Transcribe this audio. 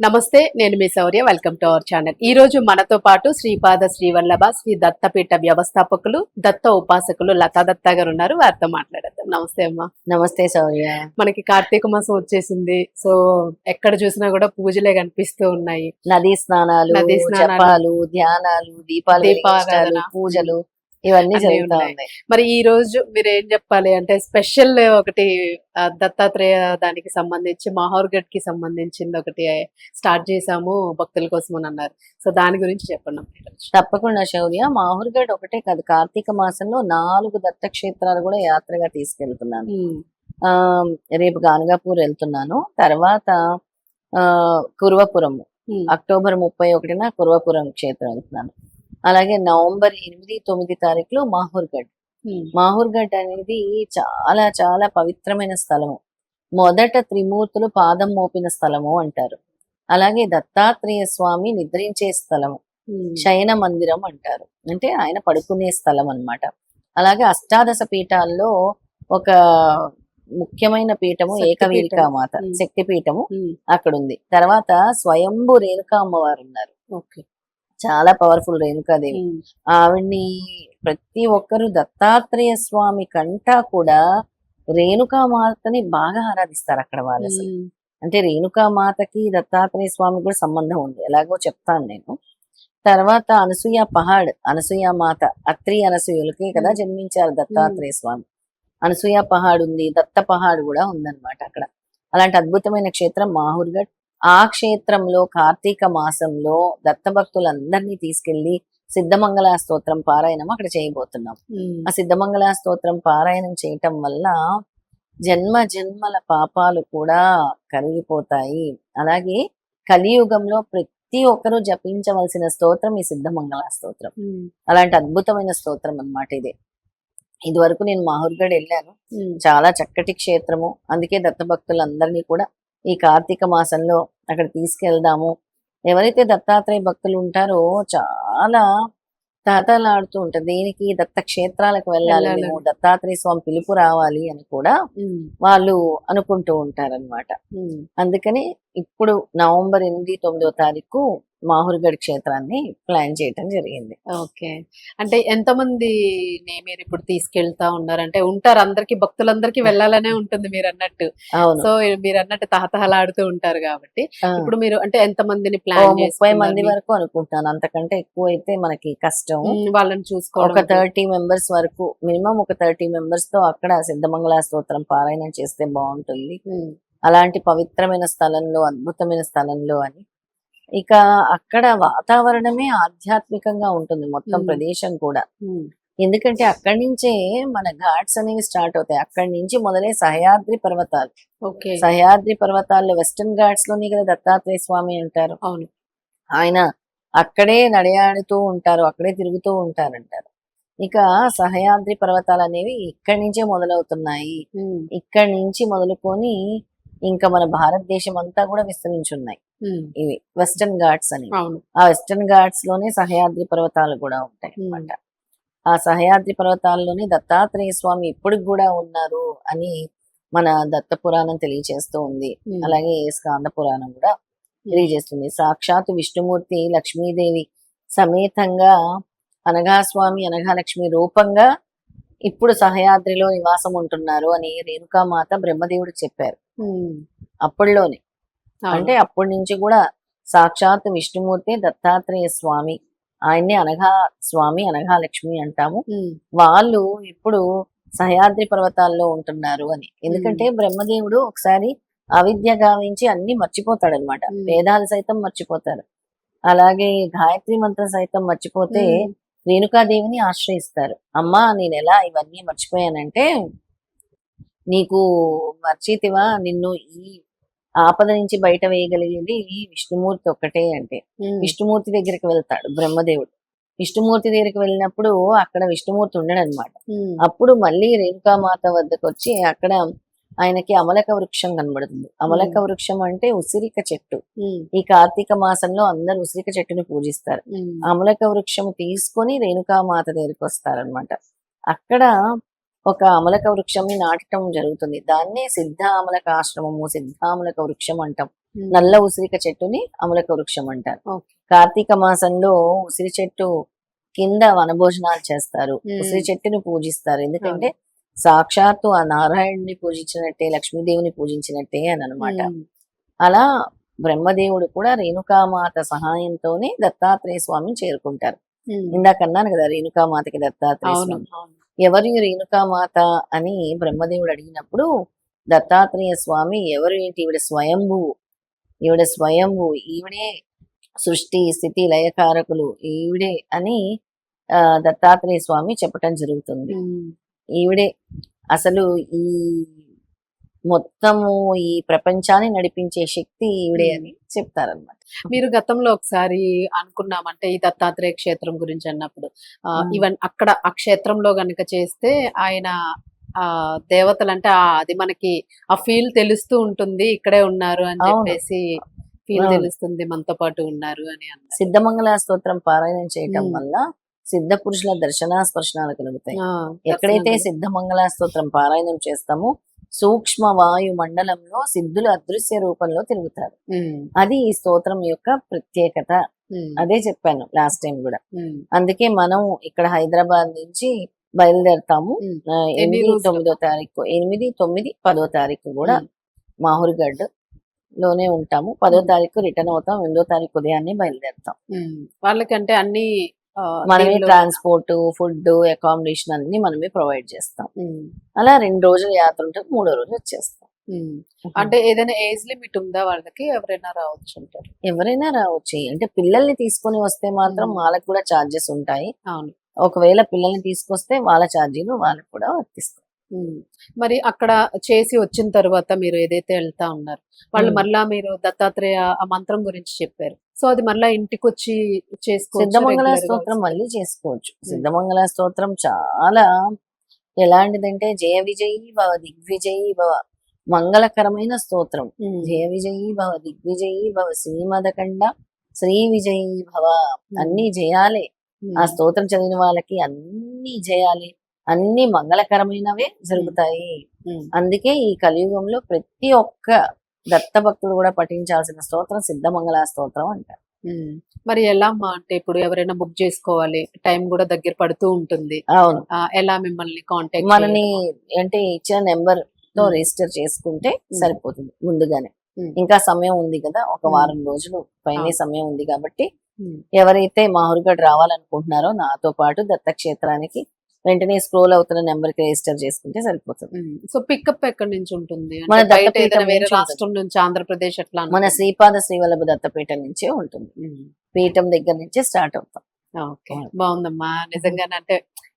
నమస్తే నేను మీ Shaurya. Welcome to our channel ఈ రోజు మనతో పాటు శ్రీపాద శ్రీవల్లభ శ్రీ దత్తపీఠ వ్యవస్థాపకులు దత్త ఉపాసకులు లతా దత్త గారు ఉన్నారు. వారితో మాట్లాడేద్దాం. నమస్తే అమ్మా. నమస్తే సౌర్య మనకి కార్తీక మాసం వచ్చేసింది. సో ఎక్కడ చూసినా కూడా పూజలే కనిపిస్తూ ఉన్నాయి. నదీ స్నానాలు నదీ స్నానాలు, ధ్యానాలు దీపాలు దీపారాధన, పూజలు. ఇవన్నీ జరుగుతూ ఉన్నాయి. మరి ఈ రోజు మీరు ఏం చెప్పాలి అంటే స్పెషల్ ఒకటి దత్తాత్రేయ దానికి సంబంధించి మాహోర్గఢ్కి సంబంధించింది ఒకటి స్టార్ట్ చేసాము భక్తుల కోసం అని అన్నారు. సో దాని గురించి చెప్పండి. తప్పకుండా శౌర్య. మాహుర్గఢ్ ఒకటే కాదు కార్తీక మాసంలో నాలుగు దత్తక్షేత్రాలు కూడా యాత్రగా తీసుకెళ్తున్నాను. ఆ రేపు గానగాపూర్ వెళ్తున్నాను. తర్వాత ఆ కుర్వపురం. ఉమ్, అక్టోబర్ ముప్పై ఒకటిన కుర్వపురం క్షేత్రం వెళ్తున్నాను. అలాగే నవంబర్ ఎనిమిది తొమ్మిది తారీఖులో మాహుర్గఢ్ మాహుర్గఢ్ అనేది చాలా చాలా పవిత్రమైన స్థలము. మొదట త్రిమూర్తులు పాదం మోపిన స్థలము అంటారు. అలాగే దత్తాత్రేయ స్వామి నిద్రించే స్థలము. శయన మందిరం అంటారు. అంటే ఆయన పడుకునే స్థలం అన్నమాట. అలాగే అష్టాదశ పీఠాల్లో ఒక ముఖ్యమైన పీఠము ఏకవీరికా. మాత. శక్తి పీఠము అక్కడ ఉంది తర్వాత స్వయంభు రేణుకా అమ్మవారు ఉన్నారు. ఓకే. చాలా పవర్ఫుల్ రేణుకాదేవి ఆవిడ్ని ప్రతి ఒక్కరు దత్తాత్రేయ స్వామి కంటా కూడా రేణుకా మాతని బాగా ఆరాధిస్తారు అక్కడ వాళ్ళు అసలు. అంటే రేణుకా మాతకి దత్తాత్రేయ స్వామి కూడా సంబంధం ఉంది ఎలాగో చెప్తాను నేను. తర్వాత అనసూయ పహాడ్ అనసూయ మాత అత్రి అనసూయులకి కదా. జన్మించారు దత్తాత్రేయ స్వామి. అనసూయ పహాడ్ ఉంది దత్త పహాడ్ కూడా ఉందన్నమాట అక్కడ. అలాంటి అద్భుతమైన క్షేత్రం మాహుర్గఢ్ ఆ క్షేత్రంలో కార్తీక మాసంలో దత్త భక్తులందరినీ తీసుకెళ్ళి సిద్ధమంగళ స్తోత్రం పారాయణం అక్కడ చేయబోతున్నాం. ఆ సిద్ధమంగళ స్తోత్రం పారాయణం చేయటం వల్ల జన్మ జన్మల పాపాలు కూడా కరిగిపోతాయి. అలాగే కలియుగంలో ప్రతి ఒక్కరూ జపించవలసిన స్తోత్రం ఈ సిద్ధమంగళ స్తోత్రం. అలాంటి అద్భుతమైన స్తోత్రం అన్నమాట ఇది. ఇది వరకు నేను మాహుర్గఢ్ వెళ్ళాను. చాలా చక్కటి క్షేత్రము. అందుకే దత్తభక్తులందరినీ కూడా ఈ కార్తీక మాసంలో అక్కడ తీసుకెళ్దాము. ఎవరైతే దత్తాత్రేయ భక్తులు ఉంటారో చాలా తాతలాడుతూ ఉంటారు. దేనికి? దత్త క్షేత్రాలకు వెళ్ళాలి. మేము. దత్తాత్రేయ స్వామి పిలుపు రావాలి అని కూడా వాళ్ళు అనుకుంటూ ఉంటారన్నమాట. ఉమ్. అందుకని ఇప్పుడు నవంబర్ ఎనిమిది తొమ్మిదో తారీఖు మాహుర్గఢ్ క్షేత్రాన్ని ప్లాన్ చేయటం జరిగింది. ఓకే. అంటే ఎంతమంది మీరు ఇప్పుడు తీసుకెళ్తా ఉన్నారు? అంటే ఉంటారు అందరికి భక్తులందరికీ వెళ్ళాలనే ఉంటుంది మీరు అన్నట్టు. సో మీరు అన్నట్టు తహతహలాడుతూ ఉంటారు కాబట్టి. ఇప్పుడు మీరు అంటే ఎంత మందిని ప్లాన్ ముప్పై మంది వరకు అనుకుంటున్నాను అంతకంటే ఎక్కువ అయితే మనకి కష్టం. వాళ్ళని ఒక చూసుకోవడం థర్టీ మెంబర్స్ వరకు మినిమం ఒక థర్టీ మెంబర్స్తో అక్కడ సిద్ధమంగళ స్తోత్రం పారాయణం చేస్తే బాగుంటుంది. అలాంటి పవిత్రమైన స్థలంలో అద్భుతమైన స్థలంలో అని ఇక అక్కడ వాతావరణమే ఆధ్యాత్మికంగా ఉంటుంది మొత్తం Hmm. ప్రదేశం కూడా. ఉమ్, ఎందుకంటే అక్కడి నుంచే మన ఘాట్స్ అనేవి స్టార్ట్ అవుతాయి. అక్కడి నుంచి మొదలై సహ్యాద్రి పర్వతాలు. ఓకే. సహ్యాద్రి పర్వతాల్లో వెస్టర్న్ ఘాట్స్లోనే కదా దత్తాత్రేయ స్వామి అంటారు. అవును. ఆయన అక్కడే నడయాడుతూ ఉంటారు అక్కడే తిరుగుతూ ఉంటారంటారు. ఇక సహయాద్రి పర్వతాలు అనేవి ఇక్కడి నుంచే మొదలవుతున్నాయి. ఉమ్, ఇక్కడి నుంచి మొదలుకొని ఇంకా మన భారతదేశం అంతా కూడా విస్తరించున్నాయి. ఉమ్, ఇవి వెస్టర్న్ ఘాట్స్ అని ఆ వెస్టర్న్ ఘాట్స్లోనే సహయాద్రి పర్వతాలు కూడా ఉంటాయి. అన్నమాట. ఆ సహయాద్రి పర్వతాల్లోనే దత్తాత్రేయ స్వామి ఇప్పటికి కూడా ఉన్నారు అని మన దత్త పురాణం తెలియజేస్తూ ఉంది. అలాగే స్కాంద పురాణం కూడా తెలియజేస్తుంది. సాక్షాత్ విష్ణుమూర్తి లక్ష్మీదేవి సమేతంగా అనఘాస్వామి అనఘాలక్ష్మి రూపంగా ఇప్పుడు సహయాద్రిలో నివాసం ఉంటున్నారు అని రేణుకామాత బ్రహ్మదేవుడు చెప్పారు. అవును. అంటే అప్పటి నుంచి కూడా సాక్షాత్ విష్ణుమూర్తి దత్తాత్రేయ స్వామి ఆయన్ని అనఘా స్వామి అనఘాలక్ష్మి అంటాము. ఉమ్, వాళ్ళు ఇప్పుడు సహయాద్రి పర్వతాల్లో ఉంటున్నారు అని. ఎందుకంటే బ్రహ్మదేవుడు ఒకసారి అవిద్య గావించి అన్ని మర్చిపోతాడనమాట. Hmm. వేదాలు సైతం మర్చిపోతారు. అలాగే గాయత్రి మంత్రం సైతం మర్చిపోతే రేణుకాదేవిని ఆశ్రయిస్తారు. అమ్మా నేను ఎలా ఇవన్నీ మర్చిపోయానంటే నీకు మర్చితివా నిన్ను ఈ ఆపద నుంచి బయట వేయగలిగేది ఈ విష్ణుమూర్తి ఒక్కటే అంటే. విష్ణుమూర్తి దగ్గరికి వెళ్తాడు బ్రహ్మదేవుడు. విష్ణుమూర్తి దగ్గరికి వెళ్ళినప్పుడు అక్కడ విష్ణుమూర్తి ఉండడు అనమాట అప్పుడు మళ్ళీ రేణుకామాత వద్దకు వచ్చి అక్కడ ఆయనకి అమలక వృక్షం కనబడుతుంది. అమలక వృక్షం అంటే ఉసిరిక చెట్టు. ఈ కార్తీక మాసంలో అందరు ఉసిరిక చెట్టుని పూజిస్తారు. అమలక వృక్షం తీసుకొని రేణుకామాత దగ్గరికి వస్తారనమాట అక్కడ ఒక అమలక వృక్షంని నాటడం జరుగుతుంది దాన్నే సిద్ధ అమలక ఆశ్రమము సిద్ధామలక వృక్షం అంటాం. నల్ల ఉసిరిక చెట్టుని అమలక వృక్షం అంటారు. కార్తీక మాసంలో ఉసిరి చెట్టు కింద వనభోజనాలు చేస్తారు. ఉసిరి చెట్టుని పూజిస్తారు ఎందుకంటే సాక్షాత్తు ఆ నారాయణుని పూజించినట్టే లక్ష్మీదేవిని పూజించినట్టే అని అనమాట. అలా బ్రహ్మదేవుడు కూడా రేణుకామాత సహాయంతోనే దత్తాత్రేయ స్వామిని చేరుకుంటారు ఉమ్. ఇందాక అన్నాను కదా రేణుకామాతకి దత్తాత్రేయ స్వామి ఎవరు రేణుకామాత అని బ్రహ్మదేవుడు అడిగినప్పుడు దత్తాత్రేయ స్వామి ఎవరు ఏంటి? ఈవిడ స్వయంభువు ఈవిడ స్వయంభువు ఈవిడే సృష్టి స్థితి లయకారకులు. ఈవిడే అని ఆ, దత్తాత్రేయ స్వామి చెప్పటం జరుగుతుంది. ఈవిడే అసలు ఈ మొత్తము ఈ ప్రపంచాన్ని నడిపించే శక్తి ఈవిడే. అని చెప్తారనమాట మీరు గతంలో ఒకసారి అనుకున్నామంటే ఈ దత్తాత్రేయ క్షేత్రం గురించి అన్నప్పుడు. ఈవెన్ అక్కడ ఆ క్షేత్రంలో గనుక చేస్తే ఆయన ఆ దేవతలు అంటే ఆ అది మనకి ఆ ఫీల్ తెలుస్తూ ఉంటుంది ఇక్కడే ఉన్నారు అని. చెప్పేసి ఫీల్. తెలుస్తుంది మనతో పాటు ఉన్నారు అని అన్నారు సిద్ధమంగళ స్తోత్రం పారాయణం చేయటం. వల్ల సిద్ధ పురుషుల దర్శన స్పర్శనాలు కలుగుతాయి ఎక్కడైతే సిద్ధమంగళ స్తోత్రం పారాయణం చేస్తామో సూక్ష్మ వాయు మండలంలో సిద్ధులు అదృశ్య రూపంలో తిరుగుతారు. అది ఈ స్తోత్రం యొక్క ప్రత్యేకత. అదే చెప్పాను లాస్ట్ టైం కూడా. అందుకే మనం ఇక్కడ హైదరాబాద్ నుంచి బయలుదేరతాము. ఎనిమిది? తొమ్మిదో తారీఖు ఎనిమిది తొమ్మిది పదో తారీఖు కూడా. మాహుర్గఢ్లోనే ఉంటాము. పదో. తారీఖు రిటర్న్ అవుతాం. ఎనిమిదో తారీఖు ఉదయాన్నే బయలుదేరుతాం. వాళ్ళకంటే అన్ని మనమే ట్రాన్స్పోర్ట్ ఫుడ్ అకామిడేషన్ అన్ని మనమే ప్రొవైడ్ చేస్తాం. అలా రెండు రోజుల యాత్ర ఉంటుంది మూడో రోజు వచ్చేస్తాం. అంటే ఏదైనా ఏజ్ లిమిట్ ఉందా వాళ్ళకి? ఎవరైనా రావచ్చు అంటారు. ఎవరైనా రావచ్చు. అంటే పిల్లల్ని తీసుకొని వస్తే మాత్రం. వాళ్ళకి కూడా ఛార్జెస్ ఉంటాయి. అవును. ఒకవేళ పిల్లల్ని తీసుకొస్తే వాళ్ళ ఛార్జీలు వాళ్ళకి కూడా వర్తిస్తాయి. మరి అక్కడ చేసి వచ్చిన తర్వాత మీరు ఏదైతే వెళ్తా ఉన్నారు వాళ్ళు. మళ్ళా మీరు దత్తాత్రేయ ఆ మంత్రం గురించి చెప్పారు. సో అది మళ్ళా ఇంటికి వచ్చి చేసుకోవచ్చు సిద్ధమంగళ స్తోత్రం. మళ్ళీ చేసుకోవచ్చు. సిద్ధమంగళ స్తోత్రం చాలా ఎలాంటిదంటే జయ విజయీ భవ దిగ్విజయీ భవ మంగళకరమైన స్తోత్రం. జయ విజయీ భవ దిగ్విజయీ భవ శ్రీమదకండ శ్రీ విజయీ భవ. అన్ని జయాలే. ఆ స్తోత్రం చదివిన వాళ్ళకి అన్ని జయాలి. అన్ని మంగళకరమైనవే జరుగుతాయి. అందుకే ఈ కలియుగంలో ప్రతి ఒక్క దత్త భక్తుడు కూడా పఠించాల్సిన స్తోత్రం సిద్ధమంగళ స్తోత్రం అంటారు. మరి ఎలా అమ్మా అంటే ఇప్పుడు ఎవరైనా బుక్ చేసుకోవాలి టైం కూడా దగ్గర పడుతూ ఉంటుంది అవును ఎలా మిమ్మల్ని కాంటాక్ట్ మనని అంటే ఇచ్చిన నెంబర్తో. రిజిస్టర్ చేసుకుంటే. సరిపోతుంది ముందుగానే. ఇంకా సమయం ఉంది కదా ఒక. వారం రోజులు పైనే. సమయం ఉంది కాబట్టి ఎవరైతే మాహుర్గఢ్ రావాలనుకుంటున్నారో నాతో పాటు దత్తక్షేత్రానికి వెంటనే స్క్రోల్ అవుతున్న నెంబర్కి రిజిస్టర్ చేసుకుంటే సరిపోతుంది. సో పికప్ ఎక్కడి నుంచి ఉంటుంది? మన దత్తపీఠం వేరే. రాష్ట్రం నుంచి ఆంధ్రప్రదేశ్ అట్లా మన శ్రీపాద శ్రీవల్లభ దత్తపీఠం నుంచే ఉంటుంది. పీఠం దగ్గర నుంచే స్టార్ట్ అవుతాం. ఓకే. బాగుందమ్మా. నిజంగానే అంటే